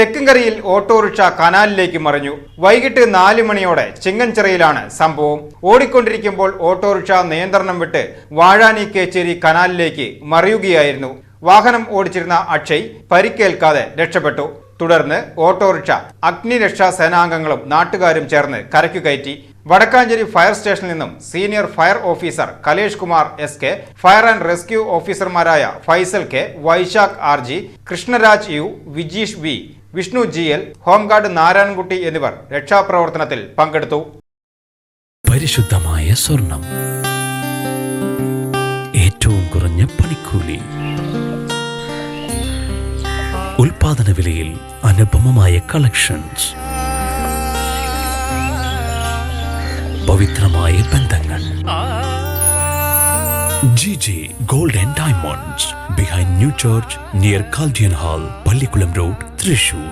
തെക്കുംകരയിൽ autorickshaw കനാലിലേക്ക് മറിഞ്ഞു. വൈകിട്ട് നാല് മണിയോടെ ചിങ്ങൻചിറയിലാണ് സംഭവം. ഓടിക്കൊണ്ടിരിക്കുമ്പോൾ ഓട്ടോറിക്ഷ നിയന്ത്രണം വിട്ട് വാഴാനി കേച്ചേരി കനാലിലേക്ക് മറിയുകയായിരുന്നു. വാഹനം ഓടിച്ചിരുന്ന അക്ഷയ് പരിക്കേൽക്കാതെ രക്ഷപ്പെട്ടു. തുടർന്ന് ഓട്ടോറിക്ഷ അഗ്നിരക്ഷാ സേനാംഗങ്ങളും നാട്ടുകാരും ചേർന്ന് കരയ്ക്കു കയറ്റി. വടക്കാഞ്ചേരി ഫയർ സ്റ്റേഷനിൽ നിന്നും senior fire officer Kalesh Kumar S K fire and rescue ഓഫീസർമാരായ Faisal K Vaishakh R G Krishnaraj U Vijeesh V Vishnu G L home guard Narayanankutty എന്നിവർ രക്ഷാപ്രവർത്തനത്തിൽ പങ്കെടുത്തു. പരിശുദ്ധമായ സ്വർണം. ഏറ്റവും കുറഞ്ഞ പണിക്കൂലി. ഉൽപാദന വിലയിൽ അനുപമമായ കളക്ഷൻസ്. പവിത്രമായ ബന്ധങ്ങൾ. G G gold and diamonds behind new church near Chaldean hall Pallikulam road Thrissur